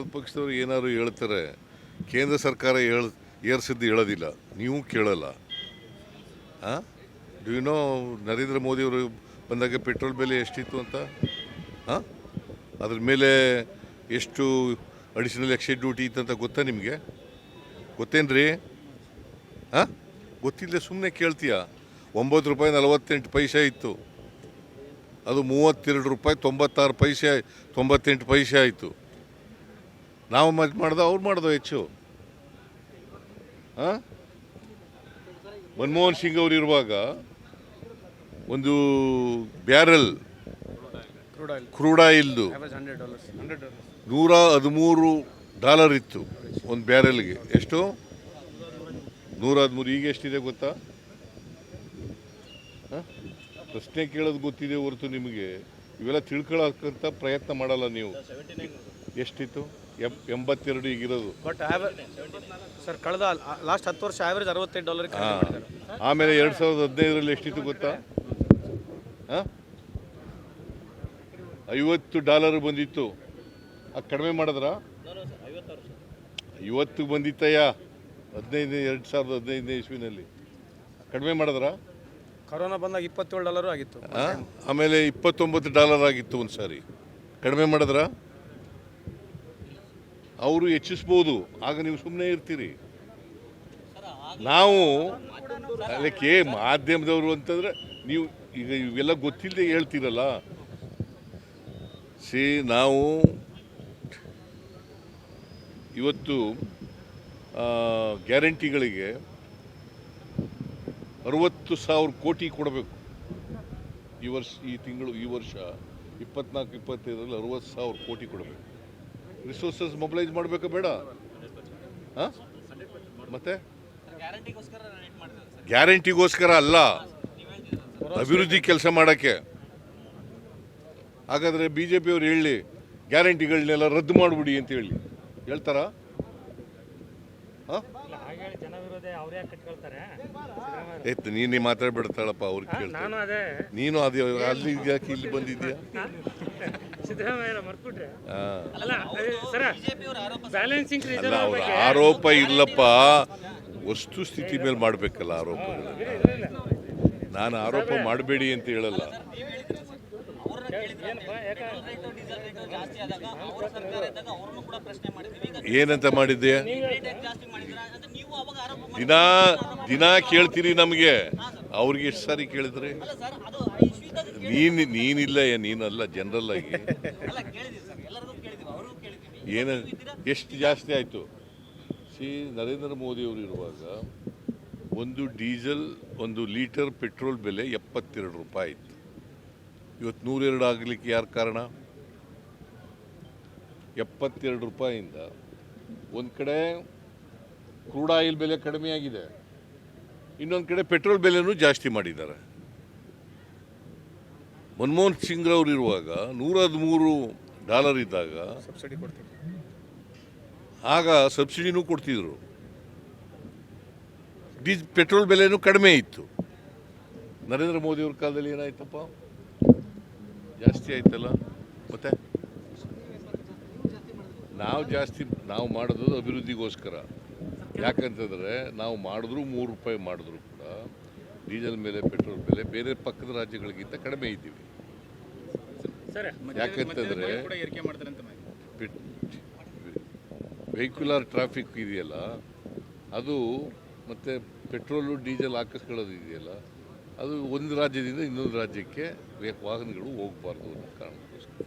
ವಿರೋಧ ಪಕ್ಷದವ್ರು ಏನಾದ್ರು ಹೇಳ್ತಾರೆ, ಕೇಂದ್ರ ಸರ್ಕಾರ ಹೇಳ್ ಏರ್ಸಿದ್ದು ಹೇಳೋದಿಲ್ಲ, ನೀವು ಕೇಳಲ್ಲ. ಹಾಂ ಡು ಯು ನೋ ನರೇಂದ್ರ ಮೋದಿಯವರು ಬಂದಾಗ ಪೆಟ್ರೋಲ್ ಬೆಲೆ ಎಷ್ಟಿತ್ತು ಅಂತ? ಹಾಂ ಅದ್ರ ಮೇಲೆ ಎಷ್ಟು ಅಡಿಷನಲ್ ಎಕ್ಸೈಡ್ ಡ್ಯೂಟಿ ಇತ್ತು ಅಂತ ಗೊತ್ತಾ ನಿಮಗೆ? ಗೊತ್ತೇನ್ರಿ? ಹಾಂ ಗೊತ್ತಿಲ್ಲದೆ ಸುಮ್ಮನೆ ಕೇಳ್ತೀಯ? ಒಂಬತ್ತು ರೂಪಾಯಿ ನಲವತ್ತೆಂಟು ಪೈಸೆ ಇತ್ತು. ಅದು ಮೂವತ್ತೆರಡು ರೂಪಾಯಿ ತೊಂಬತ್ತಾರು ಪೈಸೆ ತೊಂಬತ್ತೆಂಟು ಪೈಸೆ ಆಯಿತು. ನಾವು ಮತ್ತೆ ಮಾಡ್ದೋ, ಅವ್ರು ಮಾಡ್ದೋ ಹೆಚ್ಚು. ಹಾಂ? ಮನಮೋಹನ್ ಸಿಂಗ್ ಅವರು ಇರುವಾಗ ಒಂದು ಬ್ಯಾರಲ್ ಕ್ರೂಡಾಯಿಲ್ದು. ನೂರ ಹದಿಮೂರು ಡಾಲರ್ ಇತ್ತು ಒಂದು ಬ್ಯಾರಲ್ಗೆ. ಎಷ್ಟು? ನೂರ ಹದಿಮೂರು. ಈಗ ಎಷ್ಟಿದೆ ಗೊತ್ತಾ? ಪ್ರಶ್ನೆ ಕೇಳೋದು ಗೊತ್ತಿದೆ ಹೊರತು ನಿಮಗೆ. ಇವೆಲ್ಲ ತಿಳ್ಕೊಳ್ಳೋಕ್ಕಂತ ಪ್ರಯತ್ನ ಮಾಡಲ್ಲ ನೀವು. ಎಷ್ಟಿತ್ತು? ಎಂಬತ್ತೆರಡು ಈಗಿರೋದು. ಬಟ್ ಸರ್ ಕಳೆದ ಲಾಸ್ಟ್ ಹತ್ತು ವರ್ಷ ಆ್ಯಾವರೇಜ್ ಅರವತ್ತೈದು ಡಾಲರ್ ಆಮೇಲೆ ಎರಡು ಸಾವಿರದ ಹದಿನೈದರಲ್ಲಿ ಎಷ್ಟಿತ್ತು ಗೊತ್ತಾ? ಹಾಂ? ಐವತ್ತು ಡಾಲರ್ ಬಂದಿತ್ತು. ಆ ಕಡಿಮೆ ಮಾಡಿದ್ರ? ಐವತ್ತು ಬಂದಿತ್ತಯ್ಯ. ಹದಿನೈದು ಎರಡು ಸಾವಿರದ ಹದಿನೈದನೇ ಇಸ್ವಿನಲ್ಲಿ. ಕಡಿಮೆ ಮಾಡಿದ್ರ? ಕರೋನಾ ಬಂದಾಗ ಇಪ್ಪತ್ತೇಳು ಡಾಲರು ಆಗಿತ್ತು? ಆಮೇಲೆ ಇಪ್ಪತ್ತೊಂಬತ್ತು ಡಾಲರ್ ಆಗಿತ್ತು ಒಂದು ಸಾರಿ ಕಡಿಮೆ ಮಾಡಿದ್ರ? ಅವರು ಹೆಚ್ಚಿಸ್ಬೋದು. ಆಗ ನೀವು ಸುಮ್ಮನೆ ಇರ್ತೀರಿ. ನಾವು ಅದಕ್ಕೆ ಮಾಧ್ಯಮದವರು ಅಂತಂದ್ರೆ ನೀವು ಈಗ ಇವೆಲ್ಲ ಗೊತ್ತಿಲ್ಲದೆ ಹೇಳ್ತೀರಲ್ಲ. ಸಿ, ನಾವು ಇವತ್ತು ಗ್ಯಾರಂಟಿಗಳಿಗೆ ಅರವತ್ತು ಸಾವಿರ ಕೋಟಿ ಕೊಡಬೇಕು. ಈ ವರ್ಷ, ಈ ತಿಂಗಳು, ಈ ವರ್ಷ ಇಪ್ಪತ್ನಾಲ್ಕು, ಇಪ್ಪತ್ತೈದರಲ್ಲಿ ಅರವತ್ತು ಸಾವಿರ ಕೋಟಿ ಕೊಡಬೇಕು. ರಿಸೋರ್ಸಸ್ ಮೊಬಿಲೈಸ್ ಮಾಡಬೇಕು ಬೇಡ. ಹಾಂ? ಮತ್ತೆ? ಗ್ಯಾರಂಟಿಗೋಸ್ಕರ ಅಲ್ಲ. ಅಭಿವೃದ್ಧಿ ಕೆಲಸ ಮಾಡೋಕ್ಕೆ. ಹಾಗಾದರೆ ಬಿ ಜೆ ಪಿಯವ್ರು ಹೇಳಿ ಗ್ಯಾರಂಟಿಗಳನ್ನೆಲ್ಲ ರದ್ದು ಮಾಡಿಬಿಡಿ ಅಂತ ಹೇಳಿ. ಹೇಳ್ತಾರಾ? ಹಾಂ? ಎತ್ತು ನೀನೇ ಮಾತಾಡ್ಬಿಡ್ತಾಳಪ್ಪ ಅವ್ರಿಗೆ ಕೇಳ್ತಾರೆ ನೀನು ಅದೇ. ನೀನು ಅದು ಅಲ್ಲಿ ಇಲ್ಲಿ ಬಂದಿದ್ಯಾ ಅಲ್ಲ ಅವ್ರ ಆರೋಪ ಇಲ್ಲಪ್ಪ. ವಸ್ತು ಸ್ಥಿತಿ ಮೇಲೆ ಮಾಡಬೇಕಲ್ಲ ಆರೋಪ ನಾನು ಆರೋಪ ಮಾಡಬೇಡಿ ಅಂತ ಹೇಳಲ್ಲ. ಏನಂತ ಮಾಡಿದ್ದೆ? ದಿನ ದಿನ ಕೇಳ್ತೀರಿ ನಮಗೆ. ಅವ್ರಿಗೆ ಎಷ್ಟು ಸಾರಿ ಕೇಳಿದ್ರಿ? ನೀನ್ ನೀನಿಲ್ಲ ನೀನಲ್ಲ ಜನರಲ್ ಆಗಿ ಏನು? ಎಷ್ಟು ಜಾಸ್ತಿ ಆಯಿತು? ಸಿ ನರೇಂದ್ರ ಮೋದಿ ಅವರು ಇರುವಾಗ ಒಂದು ಡೀಸೆಲ್ ಒಂದು ಲೀಟರ್ ಪೆಟ್ರೋಲ್ ಬೆಲೆ ಎಪ್ಪತ್ತೆರಡು ರೂಪಾಯಿ ಇತ್ತು. ಇವತ್ತು ನೂರೆರಡು ಆಗಲಿಕ್ಕೆ ಯಾರು ಕಾರಣ? ಎಪ್ಪತ್ತೆರಡು ರೂಪಾಯಿಂದ ಒಂದು ಕಡೆ ಕ್ರೂಡ್ ಆಯಿಲ್ ಬೆಲೆ ಕಡಿಮೆಯಾಗಿದೆ ಇನ್ನೊಂದು ಕಡೆ ಪೆಟ್ರೋಲ್ ಬೆಲೆನೂ ಜಾಸ್ತಿ ಮಾಡಿದ್ದಾರೆ. ಮನಮೋಹನ್ ಸಿಂಗ್ ಅವರು ಇರುವಾಗ ನೂರ ಹದಿಮೂರು ಡಾಲರ್ ಇದ್ದಾಗ ಸಬ್ಸಿಡಿ ಕೊಡ್ತೀವಿ ಆಗ ಸಬ್ಸಿಡಿನೂ ಕೊಡ್ತಿದ್ರು. ಡೀಸ್ ಪೆಟ್ರೋಲ್ ಬೆಲೆನೂ ಕಡಿಮೆ ಇತ್ತು. ನರೇಂದ್ರ ಮೋದಿ ಅವ್ರ ಕಾಲದಲ್ಲಿ ಏನಾಯ್ತಪ್ಪ? ಜಾಸ್ತಿ ಆಯ್ತಲ್ಲ? ಮತ್ತೆ? ನಾವು ಜಾಸ್ತಿ ನಾವು ಮಾಡೋದು ಅಭಿವೃದ್ಧಿಗೋಸ್ಕರ. ಯಾಕಂತಂದರೆ ನಾವು ಮಾಡಿದ್ರು ಮೂರು ರೂಪಾಯಿ ಮಾಡಿದ್ರು. ಡೀಸೆಲ್ ಮೇಲೆ ಪೆಟ್ರೋಲ್ ಮೇಲೆ ಬೇರೆ ಪಕ್ಕದ ರಾಜ್ಯಗಳಿಗಿಂತ ಕಡಿಮೆ ಇದ್ದೀವಿ. ಸರ್ ಯಾಕಂತಂದರೆ ಏರಿಕೆ ಮಾಡ್ತಾರೆ ಅಂತ ವೆಹಿಕ್ಯುಲರ್ ಟ್ರಾಫಿಕ್ ಇದೆಯಲ್ಲ ಅದು ಮತ್ತು ಪೆಟ್ರೋಲು ಡೀಸೆಲ್ ಹಾಕಿಸ್ಕೊಳ್ಳೋದು ಇದೆಯಲ್ಲ ಅದು ಒಂದು ರಾಜ್ಯದಿಂದ ಇನ್ನೊಂದು ರಾಜ್ಯಕ್ಕೆ ವಾಹನಗಳು ಹೋಗಬಾರ್ದು ಅನ್ನೋ ಕಾರಣಕ್ಕೋಸ್ಕರ.